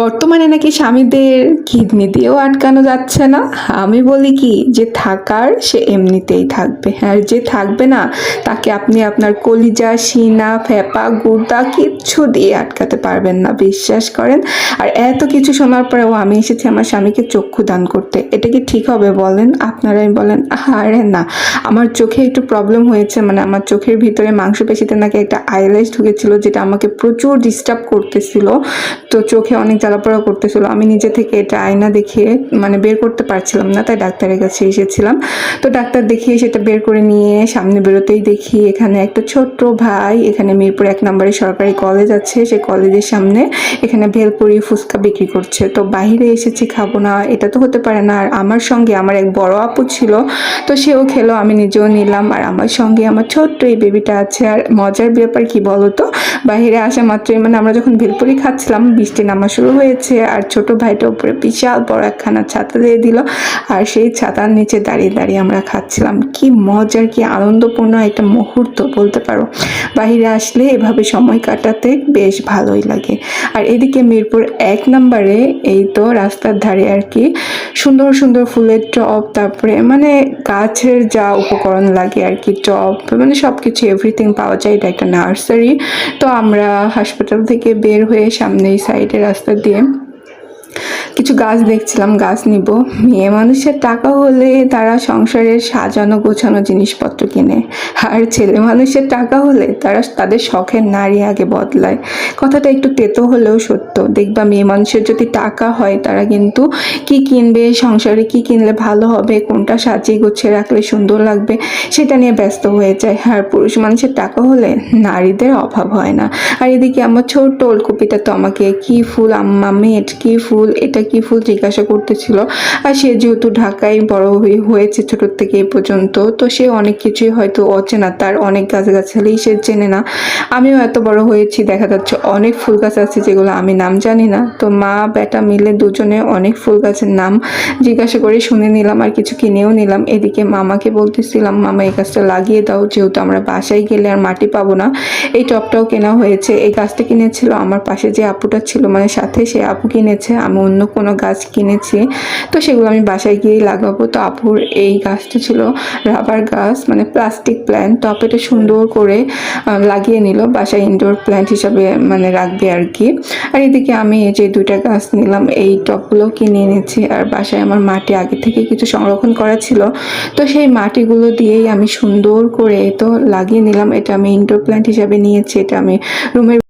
বর্তমানে নাকি স্বামীদের কিডনি দিয়েও আটকানো যাচ্ছে না। আমি বলি কি, যে থাকার সে এমনিতেই থাকবে। আর যে থাকবে না, তাকে আপনি আপনার কলিজা, সিনা, ফেপা, গুর্দা কিচ্ছু দিয়ে আটকাতে পারবেন না। বিশ্বাস করেন? আর এত কিছু শোনার পরেও আমি এসেছি আমার স্বামীকে চক্ষু দান করতে। এটা কি ঠিক হবে বলেন? আপনারাই বলেন। আরে না, আমার চোখে একটু প্রবলেম হয়েছে। মানে আমার চোখের ভিতরে মাংসপেশিতে নাকি একটা আইলাইস ঢুকেছিল, যেটা আমাকে প্রচুর ডিস্টার্ব করতেছিল। তো চোখে অনেক জ্বালাপোড়া করতেছিল। আমি নিজে থেকে এটা আয়না দেখে মানে বের করতে পারছিলাম না, তাই ডাক্তারের কাছে এসেছিলাম। তো ডাক্তার দেখিয়ে সেটা বের করে নিয়ে সামনে বেরোতেই দেখি এখানে একটা ছোট্ট ভাই, এখানে মিরপুর এক নম্বরে সরকারি কলেজ আছে, সেই কলেজের সামনে এখানে ভেলপুরি ফুচকা বিক্রি করছে। তো বাইরে এসেছি, খাব না, এটা তো হতে পারে না। আর আমার সঙ্গে আমার এক বড় আপু ছিল, তো সেও খেলো, আমি নিজেও নিলাম। আর আমার সঙ্গে আমার ছোট্ট এই বেবিটা আছে। আর মজার ব্যাপার কি বলতো? বাইরে আসা মাত্রই মানে আমরা যখন ভেলপুরি খাচ্ছিলাম, বৃষ্টি নামা হয়েছে আর ছোট ভাইটা উপরে বিশাল বড় একখানা ছাতা দিয়ে দিল। আর সেই ছাতার নিচে দাঁড়িয়ে দাঁড়িয়ে আমরা খাচ্ছিলাম। কি মজার, কি আনন্দপূর্ণ একটা মুহূর্ত বলতে পারো। বাইরে আসলে এভাবে সময় কাটাতে বেশ ভালোই লাগে। আর এদিকে মিরপুর এক নম্বরে এই তো রাস্তার ধারে আর কি সুন্দর সুন্দর ফুলের টব, তারপরে মানে গাছের যা উপকরণ লাগে আর কি টপ মানে সব কিছু এভরিথিং পাওয়া যায়। এটা একটা নার্সারি। তো আমরা হাসপাতাল থেকে বের হয়ে সামনে এই সাইডে রাস্তা দিয়ে কিছু গাছ দেখছিলাম, গাছ নিব। মেয়ে মানুষের টাকা হলে তারা সংসারের সাজানো গোছানো জিনিসপত্র কিনে। আর ছেলে মানুষের টাকা হলে তারা তাদের শখের নারী আগে বদলায়। কথাটা একটু তেতো হলেও সত্য। দেখবা মেয়ে মানুষের যদি টাকা হয়, তারা কিন্তু কি কিনবে, সংসারে কি কিনলে ভালো হবে, কোনটা সাজিয়ে গুছিয়ে রাখলে সুন্দর লাগবে, সেটা নিয়ে ব্যস্ত হয়ে যায়। আর পুরুষ মানুষের টাকা হলে নারীদের অভাব হয় না। আর এদিকে আমার ছোট্ট ওলকপিটা তো আমাকে কি ফুল, আম্মা মেট, কি ফুল, এটা কি ফুল জিজ্ঞাসা করতেছিল। আর সে যেহেতু ঢাকায় বড় হয়ে হয়েছে ছোটোর থেকে এই পর্যন্ত, তো সে অনেক কিছুই হয়তো অচেনা, তার অনেক গাছ গাছালেই সে চেনে না। আমিও এত বড় হয়েছি, দেখা যাচ্ছে অনেক ফুল গাছ আছে যেগুলো আমি নাম জানি না। তো মা বেটা মিলে দুজনে অনেক ফুল গাছের নাম জিজ্ঞাসা করে শুনে নিলাম, আর কিছু কিনেও নিলাম। এদিকে মামাকে বলতেছিলাম, মামা, এই গাছটা লাগিয়ে দাও, যেহেতু আমরা বাসায় গেলে আর মাটি পাবো না। এই টবটাও কেনা হয়েছে, এই গাছটা কিনেছিল, আমার পাশে যে আপুটা ছিল মানে সাথে সে আপু কিনেছে, আমি অন্য কোনো গাছ কিনেছি। তো সেগুলো আমি বাসায় গিয়েই লাগাবো। তো আপুর এই গাছটা ছিল রাবার গাছ মানে প্লাস্টিক প্ল্যান্ট তো আপু সুন্দর করে লাগিয়ে নিল, বাসায় ইনডোর প্ল্যান্ট হিসাবে মানে রাখবে আর কি আর এদিকে আমি যে দুইটা গাছ নিলাম, এই টবগুলো কিনে এনেছি। আর বাসায় আমার মাটি আগে থেকে কিছু সংরক্ষণ করা ছিল। তো সেই মাটিগুলো দিয়েই আমি সুন্দর করে তো লাগিয়ে নিলাম। এটা আমি ইনডোর প্ল্যান্ট হিসাবে নিয়েছি। এটা আমি রুমের